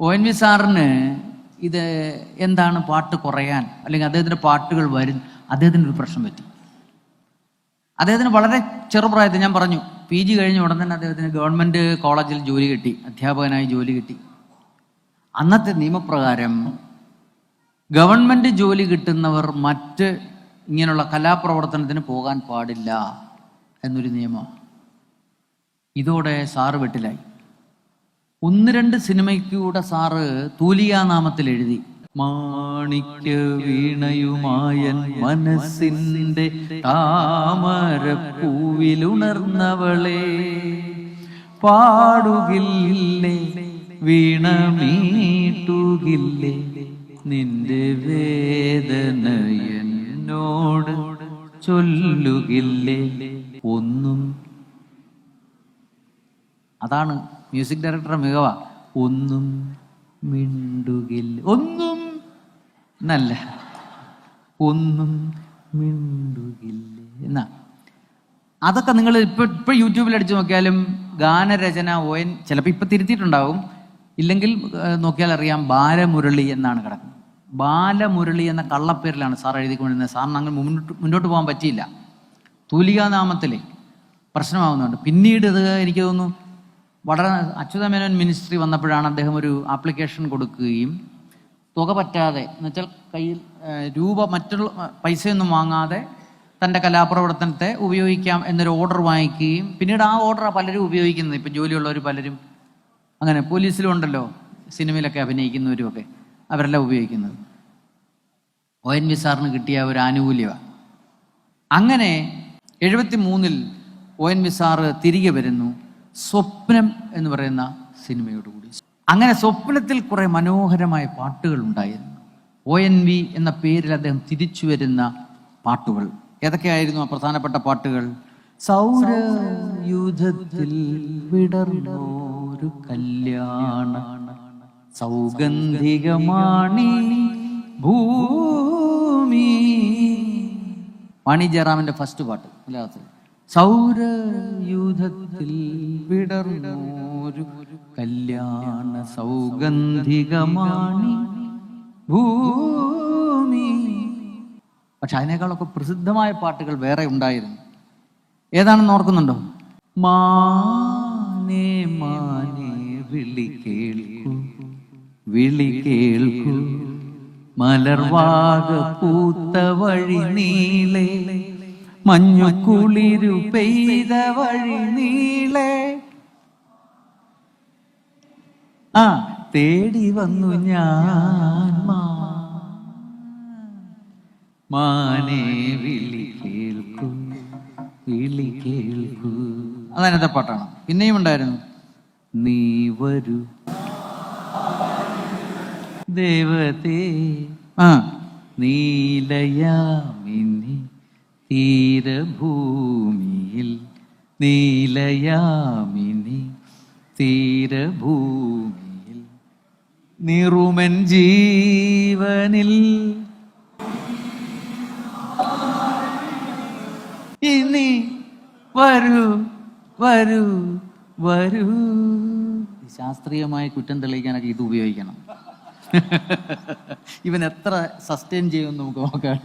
O N V സാറിന് ഇത് എന്താണ് പാട്ട് കുറയാൻ അല്ലെങ്കിൽ അദ്ദേഹത്തിന്റെ പാട്ടുകൾ വരും അദ്ദേഹത്തിന് ഒരു പ്രശ്നം പറ്റി. അദ്ദേഹത്തിന് വളരെ ചെറുപ്രായത്തിൽ ഞാൻ പറഞ്ഞു പി ജി കഴിഞ്ഞ ഉടൻ തന്നെ അദ്ദേഹത്തിന് ഗവൺമെന്റ് കോളേജിൽ ജോലി കിട്ടി അധ്യാപകനായി ജോലി കിട്ടി. അന്നത്തെ നിയമപ്രകാരം ഗവൺമെന്റ് ജോലി കിട്ടുന്നവർ മറ്റ് ഇങ്ങനെയുള്ള കലാപ്രവർത്തനത്തിന് പോകാൻ പാടില്ല എന്നൊരു നിയമം. ഇതോടെ സാറ് വെട്ടിലായി. ഒന്ന് രണ്ട് സിനിമയ്ക്കൂടെ സാറ് തൂലികാനാമത്തിൽ എഴുതി. മാണിക്യ വീണയുമായൻ മനസ്സിന്റെ താമരപ്പൂവിലുണർന്നവളെ. പാടുകില്ലേ വീണമീട്ടുകില്ലേ നിന്റെ വേദന എന്നോട് ചൊല്ലുകില്ലേ. ഒന്നും അതാണ് മ്യൂസിക് ഡയറക്ടർ മികവ. ഒന്നും മിണ്ടുകില്ല ഒന്നും എന്നല്ല. ഒന്നും മിണ്ടുകില്ല എന്നാ. അതൊക്കെ നിങ്ങൾ ഇപ്പൊ ഇപ്പൊ യൂട്യൂബിൽ അടിച്ചു നോക്കിയാലും ഗാനരചന എൻ ചിലപ്പോൾ ഇപ്പൊ തിരുത്തിയിട്ടുണ്ടാവും. ഇല്ലെങ്കിൽ നോക്കിയാൽ അറിയാം ബാലമുരളി എന്നാണ് കിടക്കുന്നത്. ബാലമുരളി എന്ന കള്ളപ്പേരിലാണ് സാർ എഴുതിക്കൊണ്ടിരുന്നത്. സാറിന് അങ്ങനെ മുന്നോട്ട് മുന്നോട്ട് പോകാൻ പറ്റിയില്ല. തൂലികാനാമത്തിലെ പ്രശ്നമാവുന്നുണ്ട്. പിന്നീട് ഇത് എനിക്ക് തോന്നുന്നു വളരെ അച്യുതമേനോൻ മിനിസ്ട്രി വന്നപ്പോഴാണ് അദ്ദേഹം ഒരു ആപ്ലിക്കേഷൻ കൊടുക്കുകയും തുക പറ്റാതെ എന്നുവെച്ചാൽ കയ്യിൽ രൂപ മറ്റുള്ള പൈസയൊന്നും വാങ്ങാതെ തന്റെ കലാപ്രവർത്തനത്തെ ഉപയോഗിക്കാം എന്നൊരു ഓർഡർ വാങ്ങിക്കുകയും പിന്നീട് ആ ഓർഡറാണ് പലരും ഉപയോഗിക്കുന്നത് ഇപ്പം ജോലിയുള്ളവർ പലരും അങ്ങനെ പോലീസിലും ഉണ്ടല്ലോ സിനിമയിലൊക്കെ അഭിനയിക്കുന്നവരുമൊക്കെ അവരെല്ലാം ഉപയോഗിക്കുന്നത്. ഒ എൻ വി സാറിന് കിട്ടിയ ഒരു ആനുകൂല്യമാണ് അങ്ങനെ എഴുപത്തി മൂന്നിൽ ഒ എൻ വി സാറ് തിരികെ വരുന്നു. സ്വപ്നം എന്ന് പറയുന്ന സിനിമയോടുകൂടി. അങ്ങനെ സ്വപ്നത്തിൽ കുറെ മനോഹരമായ പാട്ടുകൾ ഉണ്ടായിരുന്നു. ഒ എൻ വി എന്ന പേരിൽ അദ്ദേഹം തിരിച്ചു വരുന്ന പാട്ടുകൾ. ഏതൊക്കെയായിരുന്നു ആ പ്രധാനപ്പെട്ട പാട്ടുകൾ? സൗരയുധത്തിൽ വിടർന്നോരു കല്യാണ സൗഗന്ധികമാണി ഭൂമി. മണി ജയറാമിന്റെ ഫസ്റ്റ് പാട്ട് മലയാളത്തിൽ സൗരയുധത്തിൽ വിടർന്നോരു കല്യാണ സൗഗന്ധികമാണി ഭൂമി. പക്ഷെ അതിനേക്കാളൊക്കെ പ്രസിദ്ധമായ പാട്ടുകൾ വേറെ ഉണ്ടായിരുന്നു. ഏതാണെന്ന് ഓർക്കുന്നുണ്ടോ? മാനേ മാനേ വിളി കേൾക്കൂ വിളി കേൾക്കൂ. മലർവാക പൂത്ത വഴി നീളേ മഞ്ഞുകുളിരു പെയ്ത വഴി നീളെ. ആ. തേടി വന്നു ഞാൻ മാനെ വിളി കേൾക്കൂ വിളി കേൾക്കൂ. പാട്ടാണ്. പിന്നെയും ഉണ്ടായിരുന്നു. നീ വരൂ. ദേവതേ ആ. നീലയാമിനി തീരഭൂമിയിൽ നീലയാമിനി തീരഭൂമിയിൽ നിറുമൻ ജീവനിൽ. ഇനി വരൂ വരൂ വരൂ. ശാസ്ത്രീയമായ കുറ്റം തെളിയിക്കാനൊക്കെ ഇത് ഉപയോഗിക്കണം. ഇവൻ എത്ര സസ്റ്റെയിൻ ചെയ്യുമെന്ന് നമുക്ക് നോക്കാം.